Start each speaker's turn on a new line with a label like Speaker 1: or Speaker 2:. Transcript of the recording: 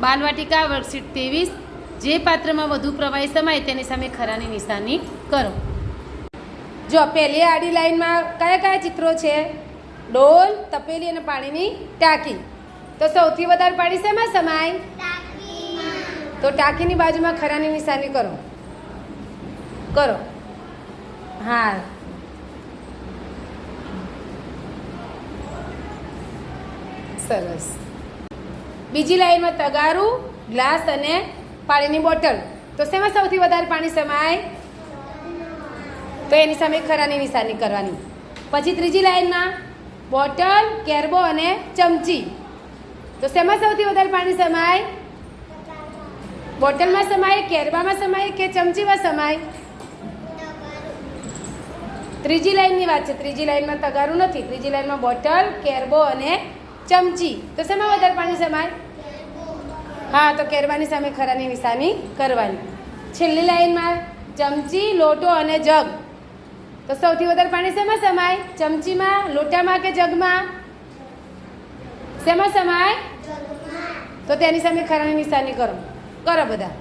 Speaker 1: બાલવાટિકા worksheet ત્રેવીસ. જે પાત્રમાં વધુ પ્રવાહી સમાય તેની સામે ખરાની નિશાની કરો. જો પહેલી આડી લાઈનમાં કયા કયા ચિત્રો છે? ડોલ તપેલી અને પાણીની ટાંકી. તો સૌથી વધારે પાણી શેમાં સમાય? તો ટાંકીની બાજુમાં ખરાની નિશાની કરો. કરો. હા. સરસ. બીજી લાઈનમાં તગારું, ગ્લાસ અને પાણીની બોટલ. તો શેમાં સૌથી વધારે પાણી સમાય? તો એની સામે ખરાની નિશાની કરવાની. પછી ત્રીજી લાઈનમાં બોટલ, કેરબો અને ચમચી. તો શેમાં સૌથી વધારે પાણી સમાય? બોટલમાં સમાય, કેરબામાં સમાય કે ચમચીમાં સમાય? ત્રીજી લાઈનની વાત છે. ત્રીજી લાઈનમાં તગારું નથી. ત્રીજી લાઈનમાં બોટલ, કેરબો અને ચમચી. તો શેમાં વધારે પાણી સમાય હા, તો કેરવાની સામે ખરાની નિશાની કરવાની. છેલ્લી લાઈનમાં ચમચી, લોટો અને જગ. તો સૌથી વધારે પાણી શેમાં સમાય ચમચીમાં, લોટામાં કે જગમાં? શેમાં સમાય તો તેની સામે ખરાની નિશાની કરો. કરો બધા.